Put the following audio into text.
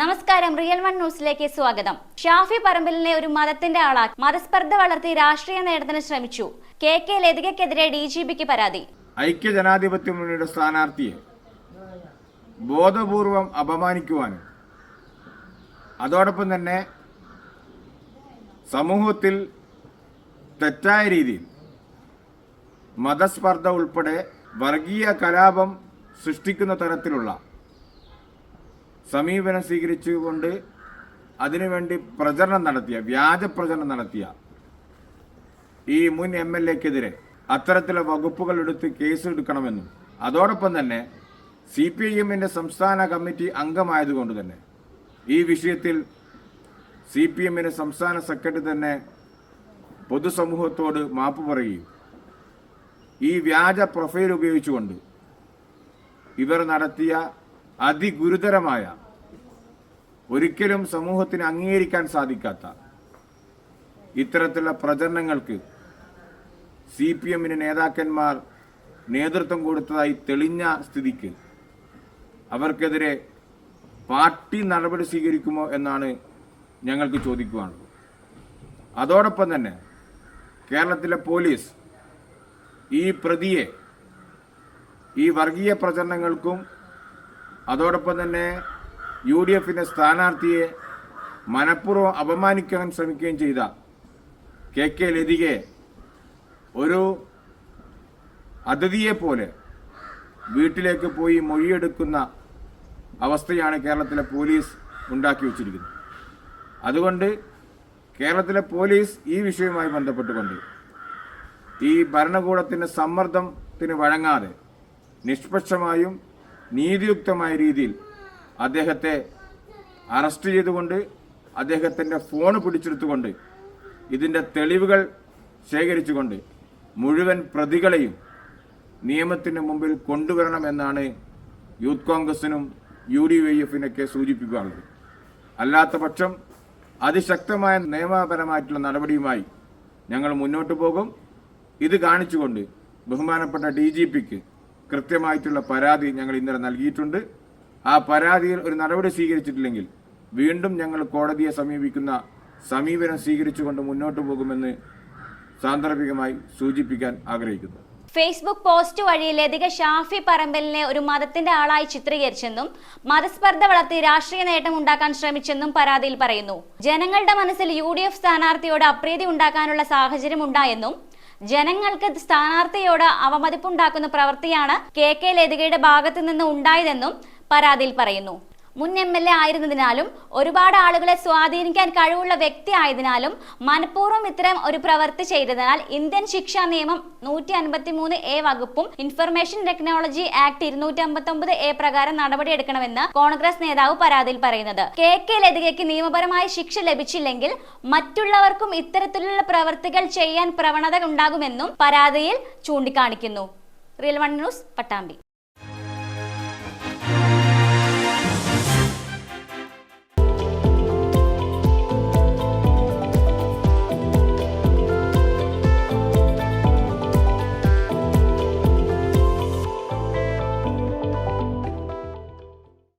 നമസ്കാരം real one ന്യൂസിലേക്ക് സ്വാഗതം. ഷാഫി പറമ്പിലിനെ ഒരു മതത്തിന്റെ ആളാക്കി മതസ്പർദ്ധ വളർത്തി രാഷ്ട്രീയ നേട്ടത്തിന് ശ്രമിച്ചു. കെ കെ ലതികക്കെതിരെ ഡി ജി പിക്ക് പരാതി. ഐക്യ ജനാധിപത്യ മുന്നണിയുടെ സ്ഥാനാർത്ഥിയെ ബോധപൂർവം അപമാനിക്കുവാനും അതോടൊപ്പം തന്നെ സമൂഹത്തിൽ തെറ്റായ രീതിയിൽ മതസ്പർദ്ധ ഉൾപ്പെടെ വർഗീയ കലാപം സൃഷ്ടിക്കുന്ന തരത്തിലുള്ള സമീപനം സ്വീകരിച്ചുകൊണ്ട് അതിനുവേണ്ടി പ്രചരണം നടത്തിയ വ്യാജ പ്രചരണം നടത്തിയ ഈ മുൻ എം എൽ എക്കെതിരെ അത്തരത്തിലെ വകുപ്പുകൾ എടുത്ത് കേസ് എടുക്കണമെന്നും അതോടൊപ്പം തന്നെ സി പി ഐ എമ്മിന്റെ സംസ്ഥാന കമ്മിറ്റി അംഗമായതുകൊണ്ട് തന്നെ ഈ വിഷയത്തിൽ സി പി എമ്മിന്റെ സംസ്ഥാന സെക്രട്ടറി തന്നെ പൊതുസമൂഹത്തോട് മാപ്പ് പറയുകയും ഈ വ്യാജ പ്രൊഫൈൽ ഉപയോഗിച്ചുകൊണ്ട് ഇവർ നടത്തിയ അതിഗുരുതരമായ ഒരിക്കലും സമൂഹത്തിന് അംഗീകരിക്കാൻ സാധിക്കാത്ത ഇത്തരത്തിലുള്ള പ്രചരണങ്ങൾക്ക് സി പി എമ്മിന് നേതാക്കന്മാർ നേതൃത്വം കൊടുത്തതായി തെളിഞ്ഞ സ്ഥിതിക്ക് അവർക്കെതിരെ പാർട്ടി നടപടി സ്വീകരിക്കുമോ എന്നാണ് ഞങ്ങൾക്ക് ചോദിക്കുവാനുള്ളത്. അതോടൊപ്പം തന്നെ കേരളത്തിലെ പോലീസ് ഈ പ്രതിയെ ഈ വർഗീയ പ്രചരണങ്ങൾക്കും അതോടൊപ്പം തന്നെ യു ഡി എഫിന്റെ സ്ഥാനാർത്ഥിയെ മനഃപൂർവം അപമാനിക്കാൻ ശ്രമിക്കുകയും ചെയ്ത കെ കെ ലതികയെ ഒരു അതിഥിയെ പോലെ വീട്ടിലേക്ക് പോയി മൊഴിയെടുക്കുന്ന അവസ്ഥയാണ് കേരളത്തിലെ പോലീസ് ഉണ്ടാക്കി വച്ചിരിക്കുന്നത്. അതുകൊണ്ട് കേരളത്തിലെ പോലീസ് ഈ വിഷയവുമായി ബന്ധപ്പെട്ടുകൊണ്ട് ഈ ഭരണകൂടത്തിന്റെ സമ്മർദ്ദത്തിന് വഴങ്ങാതെ നിഷ്പക്ഷമായും നീതിയുക്തമായ രീതിയിൽ അദ്ദേഹത്തെ അറസ്റ്റ് ചെയ്തുകൊണ്ട് അദ്ദേഹത്തിന്റെ ഫോൺ പിടിച്ചെടുത്തുകൊണ്ട് ഇതിന്റെ തെളിവുകൾ ശേഖരിച്ചുകൊണ്ട് മുഴുവൻ പ്രതികളെയും നിയമത്തിന് മുമ്പിൽ കൊണ്ടുവരണമെന്നാണ് യൂത്ത് കോൺഗ്രസിനും യു ഡി വൈ എഫിനൊക്കെ സൂചിപ്പിക്കാറുള്ളത്. അല്ലാത്ത പക്ഷം അതിശക്തമായ നിയമപരമായിട്ടുള്ള നടപടിയുമായി ഞങ്ങൾ മുന്നോട്ട് പോകും. ഇത് കാണിച്ചുകൊണ്ട് ബഹുമാനപ്പെട്ട ഡി ജി പിക്ക് കൃത്യമായിട്ടുള്ള പരാതി ഞങ്ങൾ ഇന്നലെ നൽകിയിട്ടുണ്ട്. ആ പരാതിയിൽ ഒരു നടപടി സ്വീകരിച്ചിട്ടില്ലെങ്കിൽ വീണ്ടും ഞങ്ങൾ കോടതിയെ സമീപിക്കുന്ന സമീപനം സ്വീകരിച്ചുകൊണ്ട് മുന്നോട്ട് പോകുമെന്ന് സാന്ദർഭികമായി സൂചിപ്പിക്കാൻ ആഗ്രഹിക്കുന്നു. ഫേസ്ബുക്ക് പോസ്റ്റ് വഴി ലതിക ഷാഫി പറമ്പലിനെ ഒരു മതത്തിന്റെ ആളായി ചിത്രീകരിച്ചെന്നും മതസ്പർദ്ധ വളർത്തി രാഷ്ട്രീയ നേട്ടം ഉണ്ടാക്കാൻ ശ്രമിച്ചെന്നും പരാതിയിൽ പറയുന്നു. ജനങ്ങളുടെ മനസ്സിൽ യു ഡി എഫ് സ്ഥാനാർത്ഥിയോട് അപ്രീതി ഉണ്ടാക്കാനുള്ള സാഹചര്യം ഉണ്ടായെന്നും ജനങ്ങൾക്ക് സ്ഥാനാർത്ഥിയോട് അവമതിപ്പുണ്ടാക്കുന്ന പ്രവൃത്തിയാണ് കെ കെ ലതികയുടെ ഭാഗത്തു നിന്ന് ഉണ്ടായതെന്നും പരാതിയിൽ പറയുന്നു. മുൻ എം എൽ എ ആയിരുന്നതിനാലും ഒരുപാട് ആളുകളെ സ്വാധീനിക്കാൻ കഴിവുള്ള വ്യക്തി ആയതിനാലും മനഃപൂർവം ഇത്തരം ഒരു പ്രവൃത്തി ചെയ്തതിനാൽ ഇന്ത്യൻ ശിക്ഷാ നിയമം നൂറ്റി അൻപത്തി മൂന്ന് എ വകുപ്പും ഇൻഫർമേഷൻ ടെക്നോളജി ആക്ട് ഇരുന്നൂറ്റി അമ്പത്തി ഒമ്പത് എ പ്രകാരം നടപടിയെടുക്കണമെന്ന് കോൺഗ്രസ് നേതാവ് പരാതിയിൽ പറയുന്നത്. കെ കെ ലതികയ്ക്ക് നിയമപരമായ ശിക്ഷ ലഭിച്ചില്ലെങ്കിൽ മറ്റുള്ളവർക്കും ഇത്തരത്തിലുള്ള പ്രവൃത്തികൾ ചെയ്യാൻ പ്രവണത ഉണ്ടാകുമെന്നും പരാതിയിൽ ചൂണ്ടിക്കാണിക്കുന്നു. Real one news Pattambi